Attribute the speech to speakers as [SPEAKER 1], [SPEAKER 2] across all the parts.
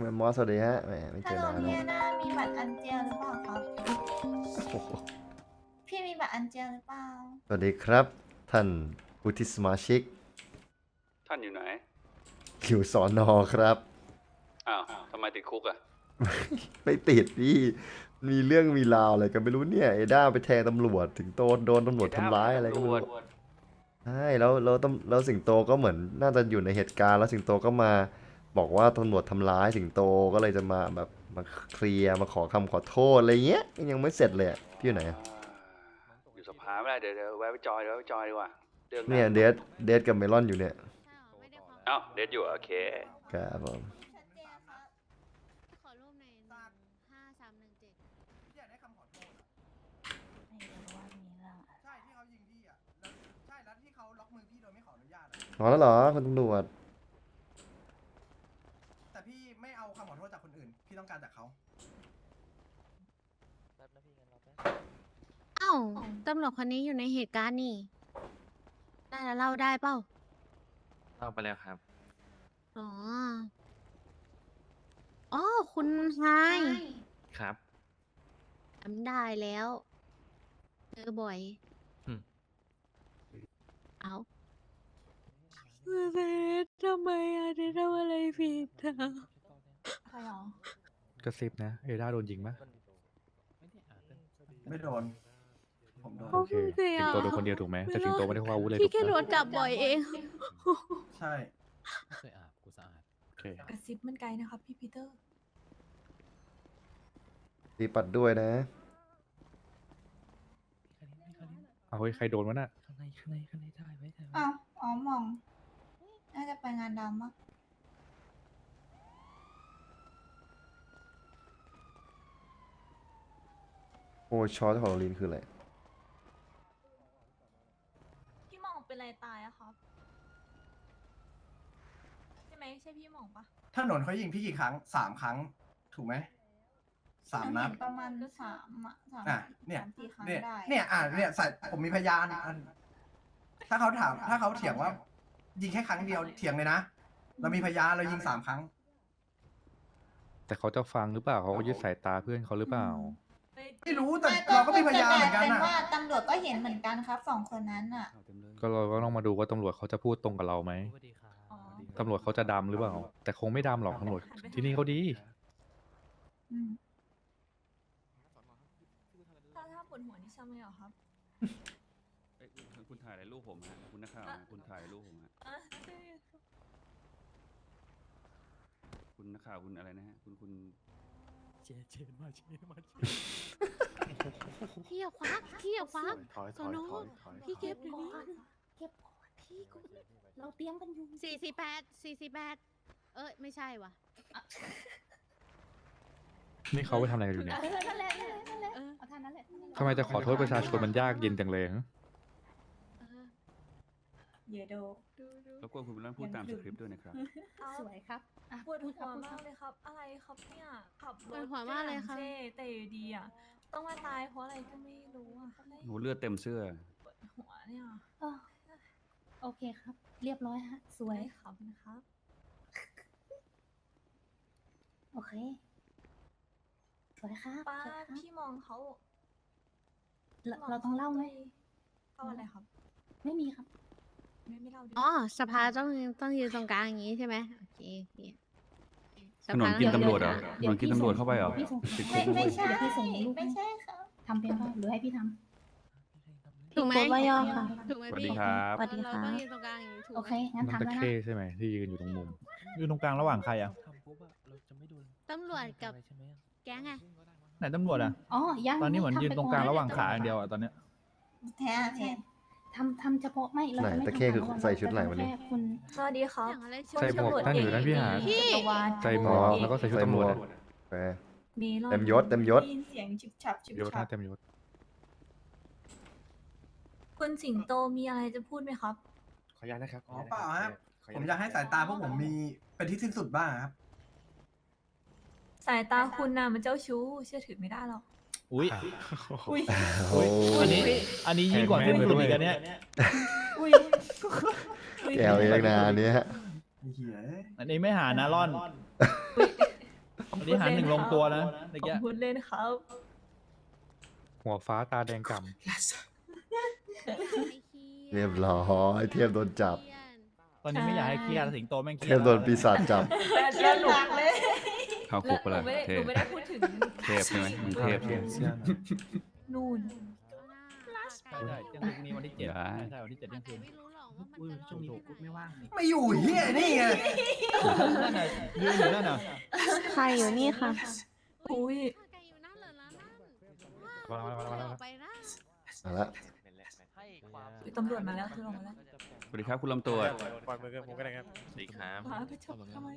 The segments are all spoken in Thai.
[SPEAKER 1] แมมมอสสวัสดีฮะแหมไม่เจ
[SPEAKER 2] ฮัล
[SPEAKER 1] อ
[SPEAKER 2] โหล
[SPEAKER 1] นาน
[SPEAKER 2] พี่
[SPEAKER 1] แล้ว
[SPEAKER 2] แอนนามีบัตรอันเจียวหรือเปล่าครับ
[SPEAKER 1] โอ้โห
[SPEAKER 2] พี่มีบัตรอันเจียวหรือเปล่า
[SPEAKER 1] สวัสดีครับ ท่านวุฒิสมาชิก
[SPEAKER 3] ท่านอยู่ไหน
[SPEAKER 1] อยู่สอนอครับ
[SPEAKER 3] อ้าวทำไมติดคุกอะ
[SPEAKER 1] ไม่ติดพี่มีเรื่องมีราวอะไรกันไม่รู้เนี่ย เอด้าไปแทงตำรวจถึงโตโดนตำรวจทำร้ายอะไรก็ไม่รู้ใช่แล้วแล้วตำแล้วสิงโตก็เหมือนน่าจะอยู่ในเหตุการณ์แล้วสิงโตก็มา บอกว่าตำรวจทำร้ายสิงโตก็เลยจะมาแบบมาเคลียร์มาขอคำขอโทษอะไรเงี้ยยังไม่เสร็จเลยอะพี่อยู่ไหนอะ
[SPEAKER 3] อยู่สภาไม่ได้เดี๋ยวเดี๋ยวแวะไปจอยเดี๋ยวแวะไปจอยดีกว่าเรื่อง
[SPEAKER 1] เนี่ยเดทเดทกับเมลอนอยู่เนี่ย
[SPEAKER 3] เอ้าเดทอยู่เหรอโอเค
[SPEAKER 1] ครับผม
[SPEAKER 2] ชัดเจนครับ
[SPEAKER 4] ขอรูปในห้าสามหนึ่งเจ็ด
[SPEAKER 5] อยากได้คำขอโทษอะ
[SPEAKER 2] ไม่รู้ว่ามีเรื่องอะไร
[SPEAKER 5] ใช่ที่เขายิงพี่อะแล้วใช่แล้วที่เขาล็อกมือพี่โดยไม่ขออนุญาตอะ
[SPEAKER 1] นอนแล้วเหรอคุณตำรวจ
[SPEAKER 5] แต่ พี่ไม่เอาคำขอโทษจากคนอื่น พี่ต้องการจากเขา
[SPEAKER 4] เอ้าตำรวจคนนี้อยู่ในเหตุการณ์นี่น่าจะเล่าได้เปล่า
[SPEAKER 6] เล่าไปแล้วครับ
[SPEAKER 4] อ๋ออ๋อคุณไฮ
[SPEAKER 6] ครับ
[SPEAKER 4] จำได้แล้วเจอบ่อย
[SPEAKER 6] อืม
[SPEAKER 4] เอาเดททำไมอะเดททำอะไรผิ ดอะ
[SPEAKER 2] ใครหรอก
[SPEAKER 7] ระซิบนะ เอด้าโดนยิงปะ
[SPEAKER 5] ไม่โดน ผมโดน
[SPEAKER 7] โอเคสิงโตโดนคนเดียวถูกไหมแต่สิงโตไม่ได้ว่าอาวุธเลย
[SPEAKER 4] พี่
[SPEAKER 7] ถูก
[SPEAKER 4] แค่โด
[SPEAKER 7] ปะ
[SPEAKER 4] นจับบ่อยเอง
[SPEAKER 5] ใช่
[SPEAKER 8] ไม่เคยอาบกูสะอาด
[SPEAKER 7] โอเค
[SPEAKER 2] กระซิบมันไกลนะครับพี่ปีเตอร์
[SPEAKER 1] ตีปัดด้วยนะ
[SPEAKER 7] เอาเฮ้ยใครโดนวะน่ะ
[SPEAKER 8] ข้างในข้างในข้างในถ่ายไว้ถ่ายไว้
[SPEAKER 2] อ้าวอ๋อมอง น่าจะไปงานดำมั้ง
[SPEAKER 1] โอ้ช็อตของลินคืออะไร
[SPEAKER 2] พี่หมองเป็นอะไรตายอะครับ ใช่ไหมใช่พี่หมองปะ
[SPEAKER 5] ถ้าหนนเขายิงพี่กี่ครั้งสามครั้ง ถูกไหมสามนัด
[SPEAKER 2] เห็ประมาณสามอะสาม
[SPEAKER 5] อะเนี่ย
[SPEAKER 2] สามสี่ครั้ง
[SPEAKER 5] เนี่ย
[SPEAKER 2] ได้
[SPEAKER 5] เนี่ยอะเนี่ยใส่ผมมีพยานอันถ้าเขาถาม ถ้าเขาเถียงว่า ยิงแค่ครั้งเดียวเถียงเลยนะเรามีพยานเรายิงสามครั้ง
[SPEAKER 7] แต่เขาจะฟังหรือเปล่าเขาก็ยึดสายตาเพื่อนเขาหรือเปล่า
[SPEAKER 5] ไม่รู้แต่เราก็มีพยานเหมือนกัน
[SPEAKER 2] เป็น
[SPEAKER 5] อะ
[SPEAKER 2] ว่าตำรวจก็เห็นเหมือนกันครับสองคนนั้นอะ
[SPEAKER 7] ก็เราก็ต้องมาดูว่าตำรวจเขาจะพูดตรงกับเราไหม
[SPEAKER 8] สวัสดีครับ
[SPEAKER 2] อ๋อ
[SPEAKER 7] ตำรวจเขาจะดำหรือเปล่า แต่คงไม่ดำหรอกตำรวจที่นี่เขาดี
[SPEAKER 2] อืม
[SPEAKER 9] ถ้าถ้าปวดหัวนี่ใช่ไหมเหรอครับ
[SPEAKER 3] เอ้ยคุณคุณถ่ายอะไรรูปผมฮะคุณนักข่าวฮะคุณถ่ายรูปผมฮะ
[SPEAKER 9] อะ
[SPEAKER 3] คุณนักข่าวคุณอะไรนะฮะคุณคุณ
[SPEAKER 8] เจเจนมาเจนมาเจน
[SPEAKER 4] พี่อย่าควักพี่อย่าควัก
[SPEAKER 7] ถอย
[SPEAKER 4] โซโนพี่เก็บเดี๋ยวนี้
[SPEAKER 2] เก็บก่อนพี่ก็เราเตรียมกันอยู่
[SPEAKER 4] สี่สี่แปดสี่สี่แปดเอ้ยไม่ใช่วะ
[SPEAKER 7] นี่เขาไปทำอะไรกันอยู่เนี่ย
[SPEAKER 2] เออนั่นแหละนั่นแหละนั่นแหละ
[SPEAKER 4] เออ
[SPEAKER 2] เอาท่านนั้นแหละท่านนั้นแหละ
[SPEAKER 7] ทำไมจะขอโทษประชาชนมันยากเย็นจังเลยฮะ
[SPEAKER 4] เออ
[SPEAKER 2] เยโด
[SPEAKER 9] ดูดู
[SPEAKER 3] รบกวนคุณบุญรันพูดตามสคริปต์ด้วยนะครับ
[SPEAKER 9] เอา
[SPEAKER 2] สวยครับอะ
[SPEAKER 9] ปวด
[SPEAKER 2] พู
[SPEAKER 9] หัว
[SPEAKER 2] ครับ
[SPEAKER 9] มากเลยครับ อะไรครับเนี่ยขับร
[SPEAKER 4] ปว
[SPEAKER 9] ถ
[SPEAKER 4] ดหัวมากเลยครับ
[SPEAKER 9] เท่แต่อยู่ดีอะต้องมาตายเพราะอะไรก็ไม่รู้อะ
[SPEAKER 3] หนูเลือดเต็มเสื้อ
[SPEAKER 9] ปวดหัวเนี่ย
[SPEAKER 2] เออโอเคครับ เรียบร้อยฮะ สวย
[SPEAKER 9] ได้ครับนะครับ
[SPEAKER 2] โอเค สวยครับ
[SPEAKER 9] ป้า
[SPEAKER 2] สวยครับ
[SPEAKER 9] พี่มองเขา
[SPEAKER 2] เราเราต้องเล่าไหม
[SPEAKER 9] เล่าอะไรครับ
[SPEAKER 2] ไม่มีครับ
[SPEAKER 9] ไม่ไม่เล่าดี
[SPEAKER 4] อ๋อสภาต้องต้องยืนตรงกลางอย่างนี้ใช่ไหมโอเคโอเคส
[SPEAKER 3] ถน
[SPEAKER 4] ภาน
[SPEAKER 3] กิน
[SPEAKER 4] อง
[SPEAKER 3] ตำรวจเหรอ
[SPEAKER 2] เดี๋ยว
[SPEAKER 3] ถนนกินตำรวจเข้าไปเหรอ
[SPEAKER 2] พี่ส่ง
[SPEAKER 3] ติดคุ
[SPEAKER 2] ไม่
[SPEAKER 3] ก
[SPEAKER 2] ไม่
[SPEAKER 3] ด้วย
[SPEAKER 2] ใช่
[SPEAKER 10] เดี๋ยวพี่ส่งรูป
[SPEAKER 9] ไม่
[SPEAKER 2] ให้
[SPEAKER 9] ใช่ครับ
[SPEAKER 2] ทำเป็นป่ะหรือให้พี่ท
[SPEAKER 4] ถูกไหม
[SPEAKER 2] โพสต์ว่าย่อค่ะ
[SPEAKER 4] ถูกไหม
[SPEAKER 3] สวัส
[SPEAKER 4] พี่
[SPEAKER 3] ดีครับ
[SPEAKER 2] สวัสดี
[SPEAKER 4] เรา
[SPEAKER 2] ค่ะ
[SPEAKER 4] ต้องยืนตรงกลางอย่างนี้ถูกำ
[SPEAKER 2] โอ
[SPEAKER 4] ไห
[SPEAKER 2] เค
[SPEAKER 4] ม
[SPEAKER 2] งั้น
[SPEAKER 7] มัน
[SPEAKER 2] ทำ
[SPEAKER 7] ตะ
[SPEAKER 2] แล้ว
[SPEAKER 7] เข้
[SPEAKER 2] นะ
[SPEAKER 7] ใช่ไหมที่ยืนอยู่ตรงมุม
[SPEAKER 11] อยู่ตรงกลางระหว่างใครอะ
[SPEAKER 8] ทำปุ๊บอะเราจะไม่โดน
[SPEAKER 4] ตำรวจกับ
[SPEAKER 8] อะไรใช่ไหมอะ
[SPEAKER 4] แก๊งไง
[SPEAKER 11] ไหนตำรวจอะ
[SPEAKER 2] อ๋อยัง
[SPEAKER 11] ตอนนี้เหมือน
[SPEAKER 2] ทำ
[SPEAKER 11] ยืน
[SPEAKER 2] ไป
[SPEAKER 11] ตรง
[SPEAKER 2] ก่
[SPEAKER 11] กลางระหว่างขาอย่างเดียวอะตอนเนี้ย
[SPEAKER 2] แทนแทน ทำทำเฉพาะไม่เรา
[SPEAKER 1] ไหน
[SPEAKER 2] จะไม่
[SPEAKER 1] ตะเข้
[SPEAKER 2] ทำ
[SPEAKER 1] คือ
[SPEAKER 2] ขาระหว่าง
[SPEAKER 1] ใส่ชุดอะไรวะเนี่ย
[SPEAKER 2] แค่คุณ
[SPEAKER 9] สวัสดีครับ
[SPEAKER 4] อย่างอะไร
[SPEAKER 7] ใส่หมวกนั่นอยู่นั่นพี่หา
[SPEAKER 4] พี่
[SPEAKER 2] จักรวาล
[SPEAKER 7] ใส่หมวกแล้วก็ใส่ชุดตำรวจ
[SPEAKER 1] ใส่หมวกแหม
[SPEAKER 2] เมลอน
[SPEAKER 1] เต็มยศเต็มยศ
[SPEAKER 2] ได้นเสียงฉิบฉับฉิบ
[SPEAKER 7] ยศห
[SPEAKER 2] ฉั
[SPEAKER 7] น้า
[SPEAKER 2] บ
[SPEAKER 7] เต็มยศ
[SPEAKER 9] คุณสิงโตมีอะไรจะพูดไหมครับ
[SPEAKER 6] ขออนุญาตนะครับ
[SPEAKER 5] อ๋อเปล่าฮะ ผมอยากให้สายตาพวกผมมีเป็นที่สิ้นสุดบ้างครับ
[SPEAKER 9] สายตาคุณน่ะมันเจ้าชู้เชื่อถือไม่ได้หรอก
[SPEAKER 11] อุ้ย
[SPEAKER 2] อุ้ย
[SPEAKER 1] โอ้
[SPEAKER 11] อันนี้ อันนี้ยิ่งกว่าสิ้นสุดอีกอันเนี้ย
[SPEAKER 2] อุ้ยอุ้ย
[SPEAKER 1] แกวเองนะอันเนี้ย
[SPEAKER 5] เหี้ย
[SPEAKER 11] อันนี้ไม่หานะร่อนอันนี้หารหนึ่งลงตัวนะเมื่อ
[SPEAKER 9] ผม
[SPEAKER 11] กี้
[SPEAKER 9] พูดเล่นครับ
[SPEAKER 7] หัวฟ้าตาแดงก
[SPEAKER 1] เรียบร้อยเทพโดนจับ
[SPEAKER 11] ตอนนี้ไม่อยากให้เครียดสิงโตแม่งเครี
[SPEAKER 1] เท
[SPEAKER 11] ยด
[SPEAKER 1] พโดนปีศาจจับ
[SPEAKER 9] แล้วหนูเลย
[SPEAKER 3] เข้าคุกไป
[SPEAKER 9] ห
[SPEAKER 3] เล
[SPEAKER 9] นู
[SPEAKER 3] ย
[SPEAKER 9] ไม่ได้
[SPEAKER 3] เท
[SPEAKER 9] หนู
[SPEAKER 3] พ
[SPEAKER 9] ไม่ได้พูดถึง
[SPEAKER 3] เทพใช่ไหมมึงเทพใช่ไหม
[SPEAKER 9] นู่น
[SPEAKER 11] ใช่ใช่เที่ยงคืนพรุ่งนี้วันที่เจ็ด
[SPEAKER 3] ได้
[SPEAKER 11] ใช่วันที่เจ็ดเที่ยงคืน
[SPEAKER 8] อุ้ยช่วงนี้กูไม่ว่างนี่
[SPEAKER 5] ไม่อยู่เฮียนี่ไง
[SPEAKER 11] นั่นน่ะยืนอยู่นั่นน่ะ
[SPEAKER 4] ใครอยู่นี่ค่ะ
[SPEAKER 9] อุ้ยำ
[SPEAKER 7] มาแล้วมาแล้วมาแล้วมาแล้ว
[SPEAKER 1] เอาละ
[SPEAKER 9] ตำรวจมาแล้วคือลงมาแล้ว
[SPEAKER 3] สวัสดีครับคุณลำตัว
[SPEAKER 6] ปล่อยมือกันผมก็ได้ครับ สวัสดีครับ
[SPEAKER 9] พาไปจับทำไม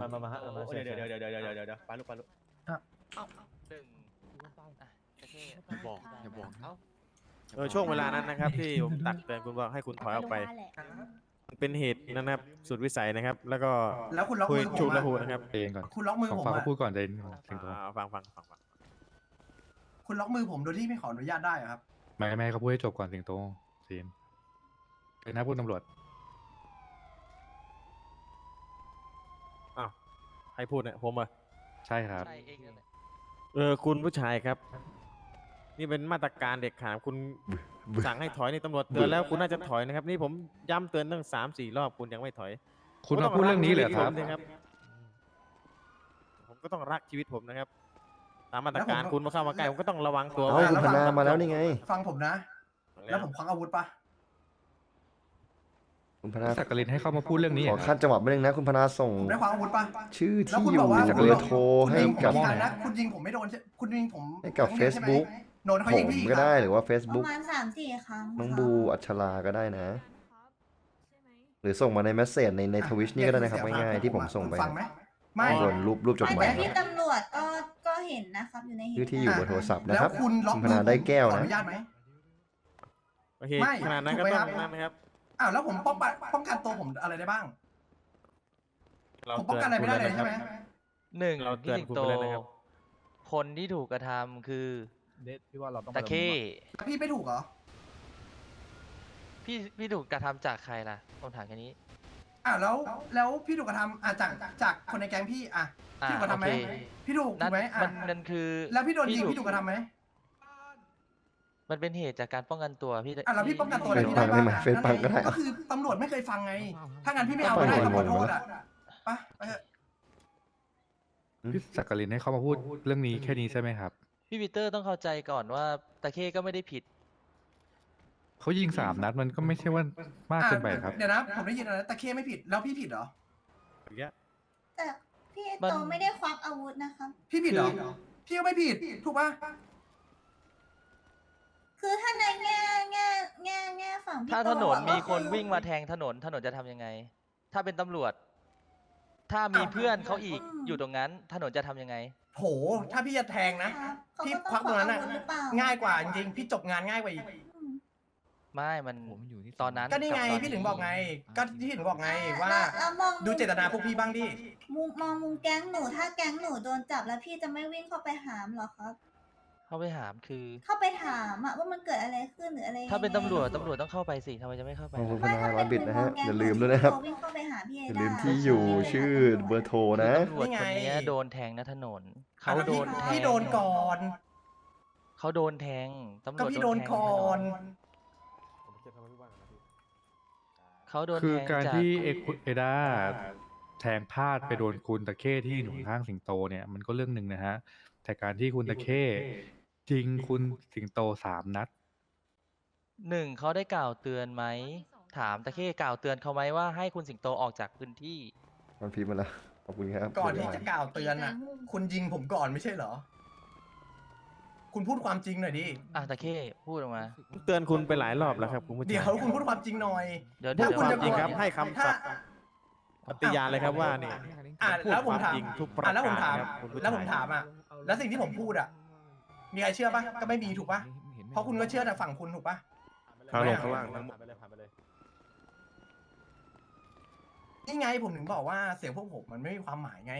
[SPEAKER 6] มามามาฮะมาเดี๋ยวเดี๋ยวเดี๋ยวเดี๋ยวเดี๋ยวเดี๋ยวเดี๋ยวไปลูกไปลูกบอกอย่าบอกเออช่วงเวลานั้นนะครับ ที่ผมตักเตือนคุณว่าให้คุณถอยออกไปมันเป็นเหตุนั้นนะครับสุดวิสัยนะครับ แล้วก็
[SPEAKER 5] แล้วคุณล็อก
[SPEAKER 6] คุย
[SPEAKER 5] มือผ
[SPEAKER 6] ชู
[SPEAKER 5] ม
[SPEAKER 6] ละหู
[SPEAKER 5] อะ
[SPEAKER 6] นะครับ
[SPEAKER 7] เองก่อน
[SPEAKER 5] คุณล็อกมือ
[SPEAKER 7] ของ
[SPEAKER 5] ผม
[SPEAKER 7] ฟ้า
[SPEAKER 5] อะ
[SPEAKER 7] เขาพูดก่อนเดนสิงโต
[SPEAKER 6] อ่าฟังฟังฟังฟัง
[SPEAKER 5] คุณล็อกมือผมโดยที่ไม่ขออนุญาตได้เหรอครับ
[SPEAKER 7] ไม่ไม่ให้เขาพูดให้จบก่อนสิงโตซีนเป็นหน้าพูดตำรวจ
[SPEAKER 6] อ้าวใค รพูดเนี่ยผมเหรอะ
[SPEAKER 7] ใช่ครับ
[SPEAKER 6] เออคุณผู้ชายครับ นี่เป็นมาตรการเด็กขาดคุณสั่งให้ถอยนี่ตำรวจเตือนแล้วคุณน่าจะถอยนะครับ นี่ผมย้ำเตือนตั้งสามสี่รอบคุณยังไม่ถอย
[SPEAKER 7] คุณมาพูดเรื่องนี้เหรอครับ
[SPEAKER 6] ผมต้องกชีวิตผมสิครับผมก็ต้องรักชีวิตผมนะครับ ตามมาตรการคุณมาเข้ามาใกล้ผมก็ต้องระวังตัว
[SPEAKER 1] เอ้า
[SPEAKER 6] ไว้
[SPEAKER 1] คุณพนามาแล้วนี่ไง
[SPEAKER 5] ฟังผมนะ แล้วผมควักอาวุธปะ
[SPEAKER 1] คุณพนา
[SPEAKER 7] สักกลินให้เขามาพูดเรื่องนี้
[SPEAKER 1] ขอ
[SPEAKER 7] เหรอค
[SPEAKER 1] ขั้
[SPEAKER 7] รั
[SPEAKER 1] น
[SPEAKER 7] บ
[SPEAKER 1] จังหวะไม่นึงนะ คุณพนาส่ง
[SPEAKER 5] ผมได้ควักอาวุธปะ
[SPEAKER 1] ชื่อ
[SPEAKER 5] แล้ว
[SPEAKER 1] ที่
[SPEAKER 5] คุณ
[SPEAKER 1] อยู่
[SPEAKER 5] บอกว่า
[SPEAKER 1] จาก
[SPEAKER 5] คุณ
[SPEAKER 1] เบอร์โทรให้
[SPEAKER 5] คุณยิงผม
[SPEAKER 1] กับ
[SPEAKER 5] กี่ครั้งนะคุณยิงผมไม่โดนใช่คุณยิงผม
[SPEAKER 1] ให้กับ
[SPEAKER 5] ครั้งดียวใช่ไหม
[SPEAKER 1] Facebook
[SPEAKER 5] โดนเขา
[SPEAKER 1] ผ
[SPEAKER 5] ยิง
[SPEAKER 1] ม
[SPEAKER 5] พี่
[SPEAKER 1] ก็ได้
[SPEAKER 5] ค
[SPEAKER 1] ห
[SPEAKER 5] รับ
[SPEAKER 1] รือว่า
[SPEAKER 2] ประ
[SPEAKER 1] Facebook
[SPEAKER 2] มาณสามสี่ครั้ง
[SPEAKER 1] น้อง
[SPEAKER 2] ค่ะ
[SPEAKER 1] บูอัชราก็ได้นะ
[SPEAKER 9] ใช่ไหม
[SPEAKER 1] หรือส่งมาในเมสเซจในในทวิชนี่ก็ได้นะครับง่ายๆที่ผมส่งไป
[SPEAKER 5] ฟังไหมไม่
[SPEAKER 1] บนรูปรูปจดห
[SPEAKER 2] ไม่
[SPEAKER 1] มาย
[SPEAKER 2] แต่
[SPEAKER 1] ค
[SPEAKER 2] พี่
[SPEAKER 1] รับ
[SPEAKER 2] ตำรวจก็ก็เห็นนะครับอยู่ในเห
[SPEAKER 1] ชื่อ
[SPEAKER 2] ตุ
[SPEAKER 1] ที่
[SPEAKER 2] การณ์
[SPEAKER 1] อยู่บนโทรศัพท์นะ
[SPEAKER 5] แล้
[SPEAKER 1] ควรับ
[SPEAKER 5] คุณล็อก
[SPEAKER 1] คุณพนาได้แก้ว
[SPEAKER 5] ขอ
[SPEAKER 1] นะ
[SPEAKER 5] อนุญาตไหม
[SPEAKER 6] โอเค
[SPEAKER 5] ไม่
[SPEAKER 6] ขนาดนั้น
[SPEAKER 5] ถู
[SPEAKER 6] ก็
[SPEAKER 5] กไหม
[SPEAKER 6] ต้อง
[SPEAKER 5] ครับ
[SPEAKER 6] นั่นนะครับ
[SPEAKER 5] อ้าวแล้วผมป้องกันป้องกันตัวผมอะไรได้บ้าง
[SPEAKER 6] เรา
[SPEAKER 5] ผมป้องกันอะไรไม่ได้เลยใช่ไหม
[SPEAKER 12] หนึ่ง
[SPEAKER 6] เราเตื
[SPEAKER 12] พี่
[SPEAKER 6] อน
[SPEAKER 12] สิง
[SPEAKER 6] คุณ
[SPEAKER 12] โต
[SPEAKER 6] ไปแล้วนะครับ
[SPEAKER 12] คนที่ถูกกระทำคือ
[SPEAKER 11] เดทพี่ว่าเราต้อง
[SPEAKER 12] ตะเข้
[SPEAKER 5] พี่ไม่ถูกเหรอ
[SPEAKER 12] พี่พี่ถูกกระทำจากใครล่ะผมถามแค่นี้
[SPEAKER 5] อะแล้วแล้วพี่ถูกกระทำอะจากจากคนในแก๊งพี่อะ
[SPEAKER 12] อ่า
[SPEAKER 5] พี่ถูกกระทำไหม
[SPEAKER 12] โอเค
[SPEAKER 5] พี่ถูกถู
[SPEAKER 12] นั่
[SPEAKER 5] ก
[SPEAKER 12] น
[SPEAKER 5] ไหมอะ
[SPEAKER 12] มันมันคือ
[SPEAKER 5] แล้วพี่โดนยิงพี่ถูกกระทำไหม
[SPEAKER 12] มันเป็นเหตุจากการป้องกันตัวพี่
[SPEAKER 5] อะแล้วพี่ป้องกันตัวอะไร
[SPEAKER 1] เฟซ
[SPEAKER 5] พี่
[SPEAKER 1] ปั
[SPEAKER 5] ได้
[SPEAKER 1] งได้ไหม
[SPEAKER 5] บ้าง
[SPEAKER 1] เฟซปังก็ได้
[SPEAKER 5] ก็
[SPEAKER 1] เอา
[SPEAKER 5] คือตำรวจไม่เคยฟังไง ถ้างั้นพี่ไม่เอา
[SPEAKER 1] ก็
[SPEAKER 5] ก็ได้
[SPEAKER 1] ฟัง
[SPEAKER 5] ขอโท
[SPEAKER 1] ก่อน
[SPEAKER 5] ษอะไปไปเถอะ
[SPEAKER 7] พี่สักกลินให้เขามาพูดเรื่องนี้แค่นี้ใช่ไหมครับ
[SPEAKER 12] พี่ปีเตอร์ต้องเข้าใจก่อนว่าตะเข้ก็ไม่ได้ผิด
[SPEAKER 7] เขายิงสามนัดมันก็ไม่ใช่ว่ามากเกินไปครับ
[SPEAKER 5] อะเดี๋ยวนะผมได้ยินอะไรนะตะเคไม่ผิดแล้วพี่ผิดเหรอ
[SPEAKER 6] อย่างเงี้ย
[SPEAKER 2] แต่พี่
[SPEAKER 12] มัน
[SPEAKER 2] โตไม่ได้ควักอาวุธนะครับ
[SPEAKER 5] พี่ผิดเหรอ พี่ก็ไม่ผิด ถูกป่ะ
[SPEAKER 2] คือถ้าในแง่แง่แง่แง่ฝั่งพี่
[SPEAKER 12] ถ้า
[SPEAKER 2] โต
[SPEAKER 12] ถนน
[SPEAKER 2] อะ
[SPEAKER 12] มี
[SPEAKER 2] ก็
[SPEAKER 12] คน
[SPEAKER 2] อ
[SPEAKER 12] วิ่งมาแทงถนนถนนจะทำยังไง ถ้าเป็นตำรวจ ถ้ามีเพื่อนเขาอีกอยู่ตรงนั้น ถนนจะทำยังไง
[SPEAKER 5] โห ถ้าพี่จะแทงนะ
[SPEAKER 2] ครับเขา
[SPEAKER 5] พี่
[SPEAKER 2] ก็
[SPEAKER 5] ควักตรงนั้น
[SPEAKER 2] อา
[SPEAKER 5] น่ะ
[SPEAKER 2] วุธหรือเปล่า
[SPEAKER 5] ง่ายกว่าจริงๆพี่จบงานง่ายกว่าอีก
[SPEAKER 2] อืม
[SPEAKER 12] ไม่มัน
[SPEAKER 8] ผมอยู่ที่
[SPEAKER 12] ตอนนั้น
[SPEAKER 5] ก็นี่ไง
[SPEAKER 12] บตอ
[SPEAKER 5] พี่ถึงบอกไง ก็ที่ถึงบอกไงว่า
[SPEAKER 2] แล้วแล้วมอง
[SPEAKER 5] ดูเจตนาพวกพี่บ้างดิ
[SPEAKER 2] มุมมองมุมแก๊งหนูถ้าแก๊งหนูโดนจับแล้วพี่จะไม่วิ่งเข้าไปหามเหรอครับ
[SPEAKER 12] เข้าไปหามคือ
[SPEAKER 2] เข้าไปถามอะว่ามันเกิดอะไรขึ้นหรืออะไร
[SPEAKER 12] ถ้าเป็น
[SPEAKER 2] ยังไง
[SPEAKER 12] ตำรวจตำรวจต้องเข้าไปสิทำไมจะไม่เข้าไป
[SPEAKER 1] ขอบคุณ
[SPEAKER 12] ล่ะ
[SPEAKER 1] พนาร้อยบิตนะฮะ
[SPEAKER 2] ถ้
[SPEAKER 1] อย่า
[SPEAKER 2] เป็
[SPEAKER 1] ลืม
[SPEAKER 2] มุ
[SPEAKER 1] ด้วยนะครับ
[SPEAKER 2] พี่โตวิ่งเข้าไปหาพี่เอ
[SPEAKER 1] อย่า
[SPEAKER 2] ด้
[SPEAKER 1] ลืมที่อยู่
[SPEAKER 2] ใช่ไหม
[SPEAKER 1] ชื่อเบอร์โทรนะ
[SPEAKER 12] ตำรวจ
[SPEAKER 5] นี่ไง
[SPEAKER 12] คนเนี้ยโดนแทงนะถนน
[SPEAKER 5] อะ
[SPEAKER 12] เขา
[SPEAKER 5] แล้ว
[SPEAKER 12] โด
[SPEAKER 5] พี่
[SPEAKER 12] นแทง
[SPEAKER 5] พี่โดนก่อน
[SPEAKER 12] เขาโดนแทงตำร
[SPEAKER 5] ก็
[SPEAKER 12] วจ
[SPEAKER 5] พี่โดน
[SPEAKER 12] แทง
[SPEAKER 5] ก่อน
[SPEAKER 12] เขาโดน
[SPEAKER 7] คือ
[SPEAKER 12] แทง
[SPEAKER 7] การ
[SPEAKER 12] จาก
[SPEAKER 7] ที่เอคุเอดาแทงพลาดไปโดนคุณตะเข้ที่อยู่ข้างสิงโตเนี่ยมันก็เรื่องหนึ่งนะฮะแต่การที่คุณตะเข้ ยิงคุณสิงโตสามนัด
[SPEAKER 12] หนึ่งเขาได้กล่าวเตือนไหม ถามตะเข้กล่าวเตือนเขาไหมว่าให้คุณสิงโตออกจากพื้นที่
[SPEAKER 1] มันพิมพ์มาแล้ว ขอบคุณครับ
[SPEAKER 5] ก่อนที่จะกล่าวเตือนอะ คุณยิงผมก่อนไม่ใช่เหรอ คุณพูดความจริงหน่อยดิ
[SPEAKER 12] อะตะเข้พูดออกมา
[SPEAKER 6] เตือนคุณไปหลายรอบแล้วครับคุณผู้ชาย
[SPEAKER 5] เดี๋ยวคุณพูดความจริงหน่อย
[SPEAKER 12] เดี๋ยว
[SPEAKER 5] ถ้า
[SPEAKER 12] เดี๋ยว
[SPEAKER 5] คุณ
[SPEAKER 6] ความ
[SPEAKER 5] จะ
[SPEAKER 6] จริงครับ
[SPEAKER 5] บอก
[SPEAKER 6] ให้คำ
[SPEAKER 5] ถ้า
[SPEAKER 6] สัตย์ปฏิญาณเลยครับว่านี่
[SPEAKER 5] อะ
[SPEAKER 6] พูด
[SPEAKER 5] แล้วผม
[SPEAKER 6] ความ
[SPEAKER 5] ถาม
[SPEAKER 6] จริงทุกประ
[SPEAKER 5] อะแล้วผม
[SPEAKER 6] การ
[SPEAKER 5] ถาม
[SPEAKER 6] ครับคุณผู้
[SPEAKER 5] แล้วผม
[SPEAKER 6] ชาย
[SPEAKER 5] ถามอะแล้วสิ่งที่ผมพูดอะ มีใครเชื่อปะก็ไม่มีถูกปะเพราะคุณก็เชื่อแต่ฝั่งคุณถูกปะ
[SPEAKER 6] พาลงข้างล่างทั้งหมด
[SPEAKER 5] นี่ไงผมถึงบอกว่าเสียงพวกผมมันไม่มีความหมายไง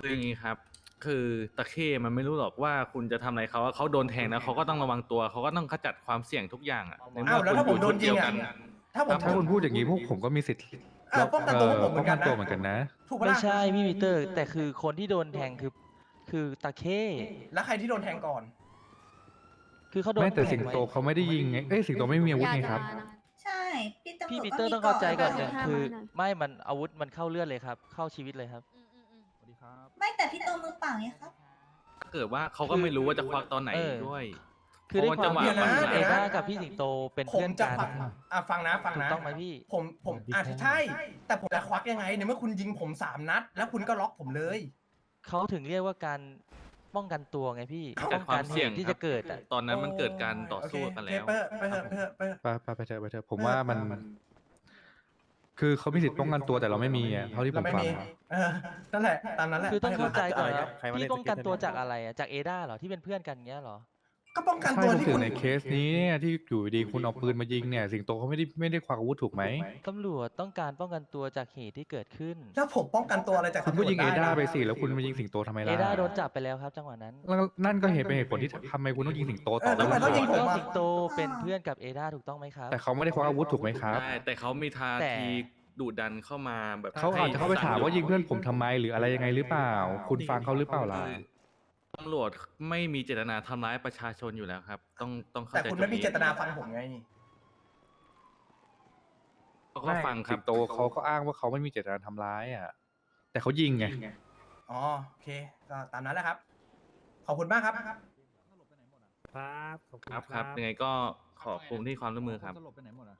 [SPEAKER 13] คืออย่างนี้ครับ คือตะเข้มันไม่รู้หรอกว่าคุณจะทำอะไรเขาเขาโดนแทงแล้วเขาก็ต้องระวังตัวเขาก็ต้องขจัดความเสี่ยงทุกอย่างอะในเมื่
[SPEAKER 5] อ้าวแล้วถ้าผมโดนยิง
[SPEAKER 13] คุ
[SPEAKER 5] อะ
[SPEAKER 13] ณอยู่ชุดเดียวกัน
[SPEAKER 5] ถ้าผม
[SPEAKER 7] ถ้าคุณพูดอย่างนี้พวกผมก็มีสิทธิ์
[SPEAKER 5] เออป้องกันตัวพวกผมเหมื
[SPEAKER 7] ป้
[SPEAKER 5] อ
[SPEAKER 7] อนง
[SPEAKER 5] กั
[SPEAKER 7] กันน
[SPEAKER 5] นะ
[SPEAKER 7] ตัวเหมือนกันนะ
[SPEAKER 5] ถูกปะ
[SPEAKER 12] ไม่
[SPEAKER 5] ล่ะ
[SPEAKER 12] ใช่พี่ปีเตอร์ แต่คือคนที่โดนแทงคือ คือตาเข้
[SPEAKER 5] แล้วใครที่โดนแทงก่อน
[SPEAKER 12] คือเขาโดน
[SPEAKER 7] ไม่แต่
[SPEAKER 12] ท
[SPEAKER 7] สิง
[SPEAKER 12] ไว้
[SPEAKER 7] โตเขาไม่ได้ยิงไงเอ้ยสิงโตไม่มีอาวุธไงครับ
[SPEAKER 2] ใช่พี่ตำรวจ
[SPEAKER 12] พี่ปี
[SPEAKER 2] ก็
[SPEAKER 12] เตอร์
[SPEAKER 2] มี
[SPEAKER 12] ต้องเข้าใจก่อนห
[SPEAKER 2] ด้
[SPEAKER 12] นึ่
[SPEAKER 2] วย
[SPEAKER 12] งคือ ไม่มันอาวุธมันเข้าเลือดเลยครับ เข้าชีวิตเลยครับ
[SPEAKER 11] สวัสดีครับ
[SPEAKER 2] ไม่แต่พี่โตมือเปล่าไงครับ
[SPEAKER 13] ถ้าเกิดว่าเขาก็ไม่รู้ว่าจะควักตอนไหน
[SPEAKER 12] เออ
[SPEAKER 13] ด้วย
[SPEAKER 12] คือด้วยความ
[SPEAKER 13] เพราะ
[SPEAKER 12] ที่
[SPEAKER 13] ว่าจังหวะมัน
[SPEAKER 12] เอด้ากับพี่สิงโตเป็น
[SPEAKER 5] ผ
[SPEAKER 12] เพื่
[SPEAKER 5] ม
[SPEAKER 12] อน
[SPEAKER 5] จะ
[SPEAKER 12] กัน
[SPEAKER 5] ฟังอะฟังนะฟัง
[SPEAKER 12] ถูก
[SPEAKER 5] นะ
[SPEAKER 12] ต้องไหมพี่
[SPEAKER 5] ผมผมอะใช่ แต่ผมจะควักยังไงในเมื่อคุณยิงผมสามนัด แล้วคุณก็ล็อกผมเลย
[SPEAKER 12] เขาถึงเรียกว่าการป้องกันตัวไงพี่
[SPEAKER 13] จาก
[SPEAKER 12] ป้อง
[SPEAKER 13] ควา
[SPEAKER 12] กั
[SPEAKER 13] ม
[SPEAKER 12] น
[SPEAKER 13] เสี่ยง
[SPEAKER 12] ที่
[SPEAKER 13] ครั
[SPEAKER 12] จะ
[SPEAKER 13] บ
[SPEAKER 12] เกิดอะ
[SPEAKER 13] ตอนนั้นมันเกิดการต่อสู้
[SPEAKER 5] โเค
[SPEAKER 13] กันแล้ว
[SPEAKER 5] โอเคเปอร์ไปเถอะไปเถอะไปเถอะ
[SPEAKER 7] ไปไปไปเถอะไปเถอะผมว่ามัน คือเขามีสิทธิ์ป้องกันตัวแต่เราไม่มีอะเท่าที่ผ
[SPEAKER 5] เรา
[SPEAKER 7] ม
[SPEAKER 5] ไม่
[SPEAKER 7] ฟัง
[SPEAKER 5] มี
[SPEAKER 7] อะ
[SPEAKER 5] เออนั่นแหละตามนั้นแหละ
[SPEAKER 12] คือต้องเข้าใจก่อน
[SPEAKER 6] อะไรครั
[SPEAKER 12] นะ
[SPEAKER 6] บใครมาเล่น
[SPEAKER 12] พี่ป้องกัน
[SPEAKER 6] สเก็ต
[SPEAKER 12] ตัว
[SPEAKER 6] ให้
[SPEAKER 12] จาก
[SPEAKER 6] หน่อย
[SPEAKER 12] อะไรอะจากเอด้าเหรอที่เป็นเพื่อนกันเงี้ยเหรอ
[SPEAKER 5] ก็ป้องกัน
[SPEAKER 7] ใช่
[SPEAKER 5] ตัว
[SPEAKER 7] ผม
[SPEAKER 5] ที่
[SPEAKER 7] ถื
[SPEAKER 5] คุ
[SPEAKER 7] อ
[SPEAKER 5] ณ
[SPEAKER 7] ในเคสนี้เนี่ยที่อยู่ดีคุณเอาปืนมายิงเนี่ยสิงโตเขาไม่ได้ไม่ได้ควักอาวุธถูกไหม
[SPEAKER 12] ตำรวจต้องการป้องกันตัวจากเหตุที่เกิดขึ้น
[SPEAKER 5] แล้วผมป้องกันตัวอะไรจาก
[SPEAKER 7] คุณก็ยิง
[SPEAKER 5] ตำร
[SPEAKER 7] เอ
[SPEAKER 5] วจ
[SPEAKER 7] ด้า
[SPEAKER 5] นะ
[SPEAKER 7] ไปสิแล้วคุณมายิงสิงโตทำไม
[SPEAKER 12] เอ
[SPEAKER 7] ล่ะ
[SPEAKER 12] ด้าโดนจับไปแล้วครับจังหวะนั้น
[SPEAKER 7] แล้วนั่นก็เหตุเป็นเหตุผลที่ทำไมคุณต้องยิงสิงโต
[SPEAKER 5] เอ
[SPEAKER 7] ต่อ
[SPEAKER 5] อแล้วทำไมต้องยิงผม
[SPEAKER 12] ก็
[SPEAKER 5] อะ
[SPEAKER 12] สิงโตเป็นเพื่อนกับเอด้าถูกต้องไหมครับ
[SPEAKER 7] แต่เขาไม่ได้ควักอาวุธถูกไหมครับ
[SPEAKER 13] ใช่แต่เขามีท่า
[SPEAKER 12] แต่
[SPEAKER 13] ทีดุดันเข้ามาแบบ
[SPEAKER 7] เขาอาจจะเข้าไปถามว่ายิงเพื่อนผม
[SPEAKER 13] สั่
[SPEAKER 7] ทำไมหรืออะไรยังไงหรือเปล่า คุณฟังเขาหรือเปล่าล่ะ
[SPEAKER 13] ตำรวจไม่มีเจตนาทำร้ายประชาชนอยู่แล้วครับ ต้องต้องเข้า
[SPEAKER 5] แต่
[SPEAKER 13] ใจ
[SPEAKER 5] คุณ
[SPEAKER 13] ตร
[SPEAKER 5] ไม่
[SPEAKER 13] ง
[SPEAKER 5] มี
[SPEAKER 13] นี้
[SPEAKER 5] เจตนาฟังผมไง
[SPEAKER 13] เขาก็ฟังค
[SPEAKER 7] สิ
[SPEAKER 13] รับ
[SPEAKER 7] งโตเขาก็อ้างว่าเขาไม่มีเจตนาทำร้ายอะ แต่เขายิงไง
[SPEAKER 5] อ๋อโอเคก็ตามนั้นแหละครับ ขอบคุณมากครับ
[SPEAKER 6] ครับขอบคุณ
[SPEAKER 13] ครับครับยังไงก็ขอบคุณที่ความร่วมมือครับ
[SPEAKER 11] สลบไปไหนหมดอะ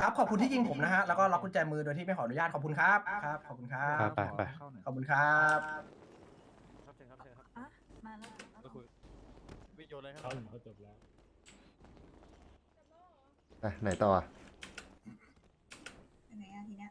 [SPEAKER 5] ครับ ขอบคุณที่ยิงผมนะฮะ แล้วก็ล็อกกุญแจมือโดยที่ไม่ขออนุญาต ขอบคุณครับ ครับ ขอบคุณครับ
[SPEAKER 7] ไปไป
[SPEAKER 5] ขอบคุณครับ
[SPEAKER 6] วิโยนเลยครับเขาจบ
[SPEAKER 2] แล้ว
[SPEAKER 6] อะไหนต่อ
[SPEAKER 1] อะไหนอะทีเนี้ย